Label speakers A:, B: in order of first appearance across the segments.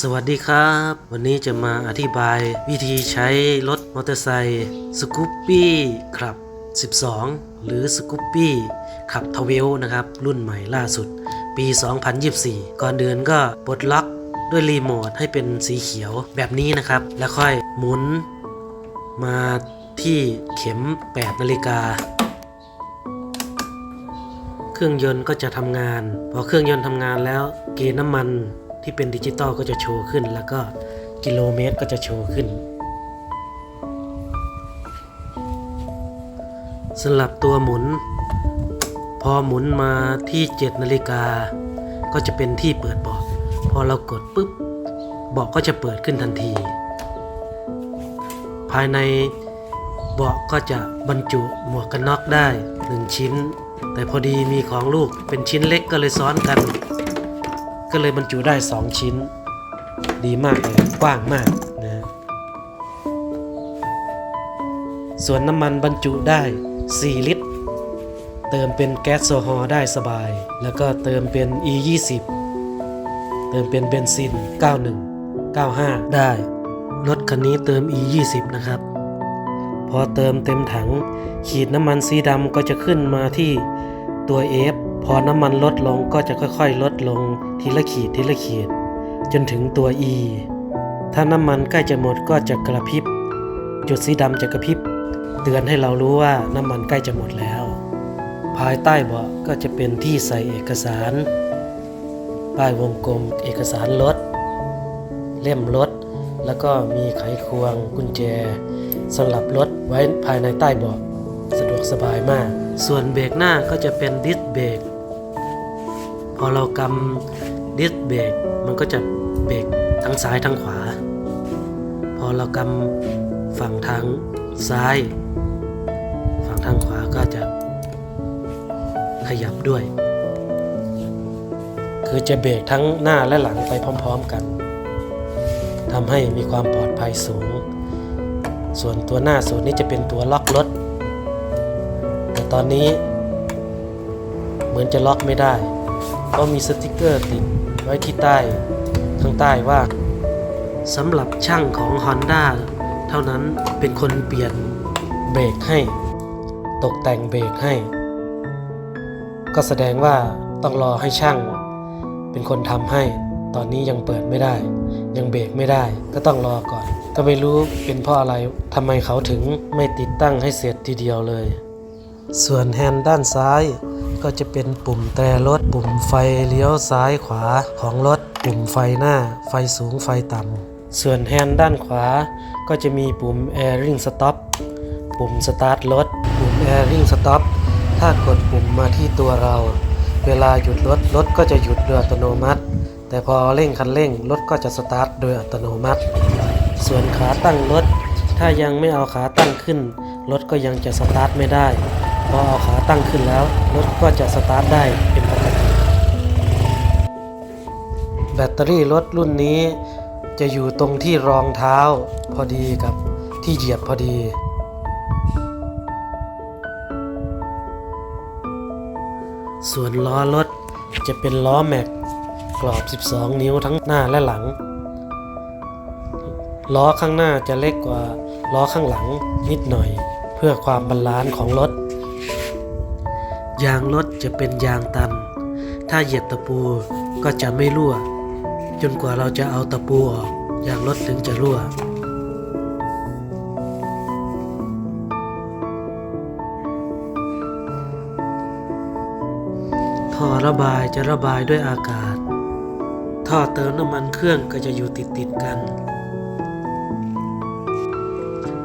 A: สวัสดีครับ วันนี้จะมาอธิบายวิธีใช้รถมอเตอร์ไซค์สกูปปี้ขับ 12 หรือสกูปปี้ขับทเวลนะครับ รุ่นใหม่ล่าสุด ปี 2024 ก่อนเดินก็ปลดล็อกด้วยรีโมทให้เป็นสีเขียวแบบนี้นะครับ แล้วค่อยหมุนมาที่เข็ม 8 นาฬิกา เครื่องยนต์ก็จะทำงาน พอเครื่องยนต์ทำงานแล้วเกณฑ์น้ำมัน ที่เป็นดิจิตอลก็จะโชว์ขึ้น แล้วก็กิโลเมตรก็จะโชว์ขึ้นสำหรับตัวหมุน พอหมุนมาที่ 7 นาฬิกา ก็จะเป็นที่เปิดเบาะพอเรากดปุ๊บเบาะก็จะเปิดขึ้นทันที ภายในเบาะก็จะบรรจุหมวกกันน็อกได้ 1 ชิ้น แต่พอดีมีของลูกเป็นชิ้นเล็กก็เลยซ้อนกัน ก็เลยบรรจุได้ 2 ชิ้น ดีมากเลยกว้างมากนะส่วนน้ำมันบรรจุได้ 4 ลิตร เติมเป็นแก๊สโซฮอลได้สบาย แล้วก็เติมเป็น E20 เติมเป็นเบนซิน 91 95 ได้ รถคันนี้เติม E20 นะครับ พอเติมเต็มถัง ขีดน้ำมันสีดำก็จะขึ้นมาที่ตัว F พอน้ำมันลดลงก็จะค่อยๆ ลดลงทีละขีดทีละขีด จนถึงตัว E ถ้าน้ำมันใกล้จะหมดก็จะกระพริบ จุดสีดำจะกระพริบ เตือนให้เรารู้ว่าน้ำมันใกล้จะหมดแล้ว ภายใต้เบาะก็จะเป็นที่ใส่เอกสารป้ายวงกลมเอกสารรถ เล่มรถ แล้วก็มีไขควงกุญแจสำหรับรถไว้ภายในใต้เบาะสะดวกสบายมาก ส่วนเบรกหน้าก็จะเป็นดิสเบรกพอเรากำดิสเบรกมันก็จะเบรกทั้งซ้ายทั้งขวา พอเรากำฝั่งทางซ้าย ฝั่งทางขวาก็จะขยับด้วย คือจะเบรกทั้งหน้าและหลังไปพร้อม ๆกันทำให้มีความปลอดภัยสูง ส่วนตัวหน้าส่วนนี้จะเป็นตัวล็อกรถ แต่ตอนนี้เหมือนจะล็อกไม่ได้เพราะมีสติกเกอร์ติดไว้ที่ใต้ข้างใต้ว่าสำหรับช่างของ Honda เท่านั้นเป็นคนเปลี่ยนเบรกให้ ตกแต่งเบรกให้ ก็แสดงว่าต้องรอให้ช่าง เป็นคนทำให้ ตอนนี้ยังเปิดไม่ได้ ยังเบรกไม่ได้ ก็ต้องรอก่อน ก็ไม่รู้เป็นเพราะอะไรทำไมเขาถึงไม่ติดตั้งให้เสร็จทีเดียวเลย ส่วนแฮนด์ด้านซ้ายก็จะเป็นปุ่มแตรรถ ปุ่มไฟเลี้ยวซ้ายขวาของรถ ปุ่มไฟหน้า ไฟสูงไฟต่ำ ส่วนแฮนด์ด้านขวาก็จะมีปุ่ม Airing Stop ปุ่ม Start รถ ปุ่ม Airing Stop ถ้ากดปุ่มมาที่ตัวเรา เวลาหยุดรถ รถก็จะหยุดโดยอัตโนมัติ แต่พอเร่งคันเร่ง รถก็จะสตาร์ทโดยอัตโนมัติ ส่วนขาตั้งรถ ถ้ายังไม่เอาขาตั้งขึ้น รถก็ยังจะสตาร์ทไม่ได้ พอเอาขาตั้งขึ้นแล้วรถก็จะสตาร์ทได้เป็นปกติ แบตเตอรี่รถรุ่นนี้จะอยู่ตรงที่รองเท้าพอดีกับที่เหยียบพอดี ส่วนล้อรถจะเป็นล้อแม็กกรอบ 12 นิ้วทั้งหน้าและหลัง ล้อข้างหน้าจะเล็กกว่าล้อข้างหลังนิดหน่อย เพื่อความบาลานซ์ของรถ ยางรถจะเป็นยางตัน ถ้าเหยียบตะปูก็จะไม่รั่ว จนกว่าเราจะเอาตะปูออกยางรถถึงจะรั่ว ท่อระบายจะระบายด้วยอากาศ ท่อเติมน้ำมันเครื่องก็จะอยู่ติดติดกัน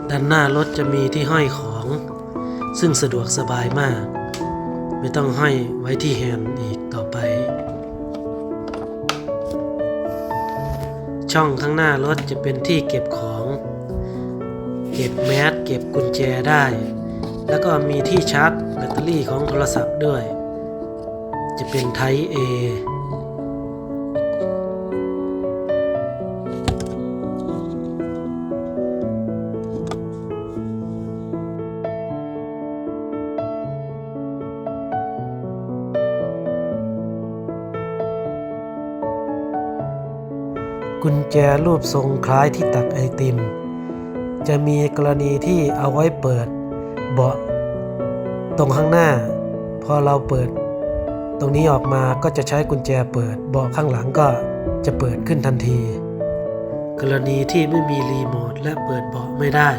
A: ด้านหน้ารถจะมีที่ห้อยของ ซึ่งสะดวกสบายมาก ไม่ต้องห้อยไว้ที่แฮนด์อีกต่อไป ช่องข้างหน้ารถจะเป็นที่เก็บของ เก็บแมสเก็บกุญแจได้ แล้วก็มีที่ชาร์จแบตเตอรี่ของโทรศัพท์ด้วย จะเป็นไทป์ A กุญแจรูปทรงคล้ายที่ตักไอติม จะมีกรณีที่เอาไว้เปิด เบาะตรงข้างหน้า พอเราเปิด ตรงนี้ออกมาก็จะใช้กุญแจเปิด เบาะข้างหลังก็จะเปิดขึ้นทันที กรณีที่ไม่มีรีโมทและเปิดเบาะไม่ได้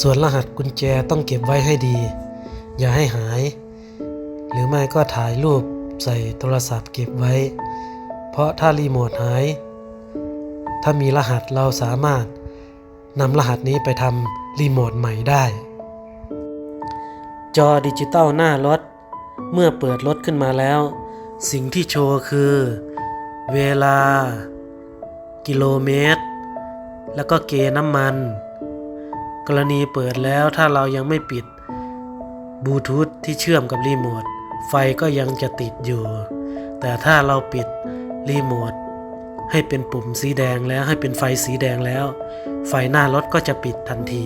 A: ส่วนรหัสกุญแจต้องเก็บไว้ให้ดี อย่าให้หาย หรือไม่ก็ถ่ายรูปใส่โทรศัพท์เก็บไว้ เพราะถ้ารีโมทหาย ถ้ามีรหัสเราสามารถนำรหัสนี้ไปทำรีโมทใหม่ได้ จอดิจิตอลหน้ารถ เมื่อเปิดรถขึ้นมาแล้ว สิ่งที่โชว์คือ เวลา กิโลเมตร แล้วก็เกน้ำมัน กรณีเปิดแล้วถ้าเรายังไม่ปิดบลูทูธที่เชื่อมกับรีโมทไฟก็ยังจะติดอยู่ แต่ถ้าเราปิดรีโมทให้เป็นปุ่มสีแดงแล้วให้เป็นไฟสีแดงแล้ว ไฟหน้ารถก็จะปิดทันที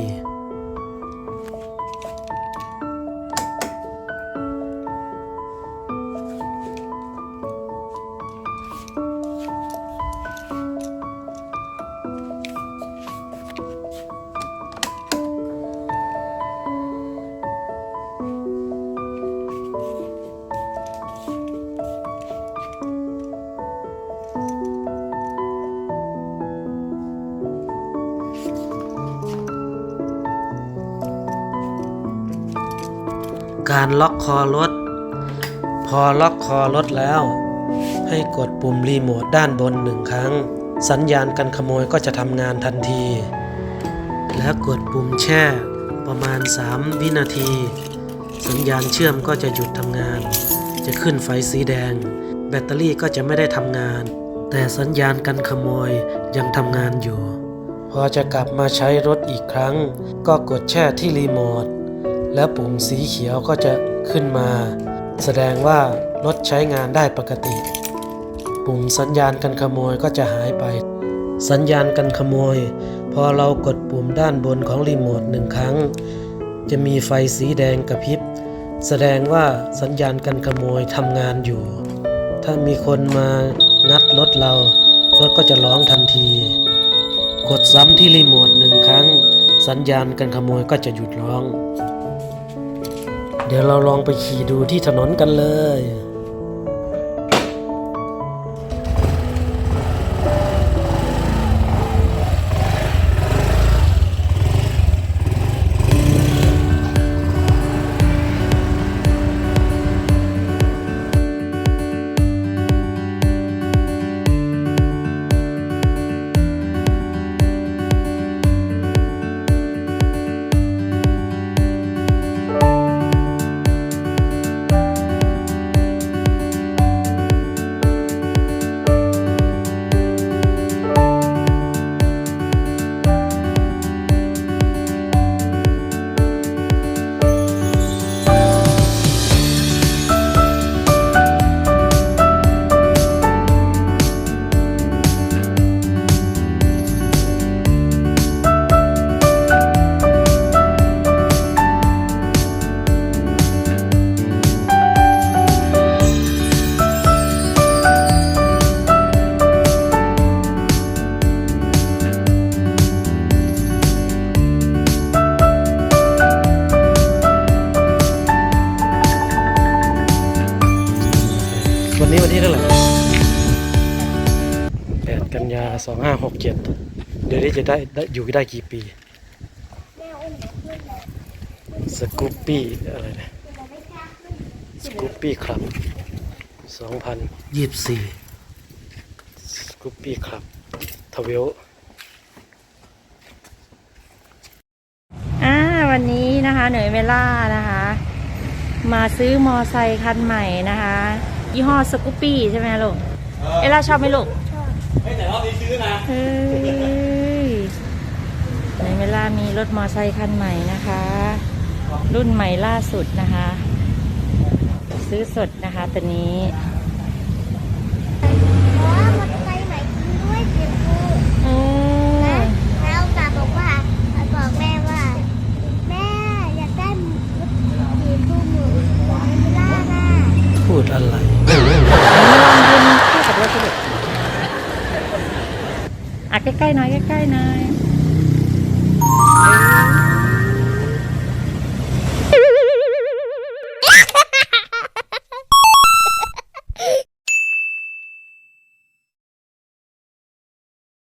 A: การล็อกคอรถ พอล็อกคอรถแล้ว ให้กดปุ่มรีโมทด้านบนหนึ่งครั้ง สัญญาณกันขโมยก็จะทำงานทันที แล้วกดปุ่มแช่ประมาณ 3 วินาที สัญญาณเชื่อมก็จะหยุดทำงาน จะขึ้นไฟสีแดง แบตเตอรี่ก็จะไม่ได้ทำงาน แต่สัญญาณกันขโมยยังทำงานอยู่ พอจะกลับมาใช้รถอีกครั้ง ก็กดแช่ที่รีโมท แล้วปุ่มสีเขียวก็จะขึ้นมา แสดงว่ารถใช้งานได้ปกติ ปุ่มสัญญาณกันขโมยก็จะหายไป สัญญาณกันขโมย พอเรากดปุ่มด้านบนของรีโมทหนึ่งครั้ง จะมีไฟสีแดงกระพริบ แสดงว่าสัญญาณกันขโมยทำงานอยู่ ถ้ามีคนมางัดรถเรา รถก็จะร้องทันที กดซ้ำที่รีโมทหนึ่งครั้ง สัญญาณกันขโมยก็จะหยุดร้อง เดี๋ยวเราลองไปขี่ดูที่ถนนกันเลย เท่าไหร่แปดกันยาสองห้าหกเจ็ดเดี๋ยวนี้จะได้ได้อยู่ได้กี่ปี สกูปปี้อะไรนะสกูปปี้ครับสองพันยี่สิบสี่สกูปปี้ครับทเวล
B: อ่าวันนี้นะคะเหนื่อยเวล่านะคะ มาซื้อมอไซค์คันใหม่นะคะ ยี่ห้อสกูปปี้ใช่ไหมลูก เอล่าชอบไหมลูก
C: ไม่แต่รอบนี้ซื้อนะ
B: เฮ้ยเหนื่อยเวล่ามีรถมอไซค์คันใหม่นะคะ รุ่นใหม่ล่าสุดนะคะ ซื้อสดนะคะตัวนี้
D: พูดอะไรพูดกับรถสิลูกอะใกล้ๆห
B: น่อย
D: ใกล้ๆหน่
B: อย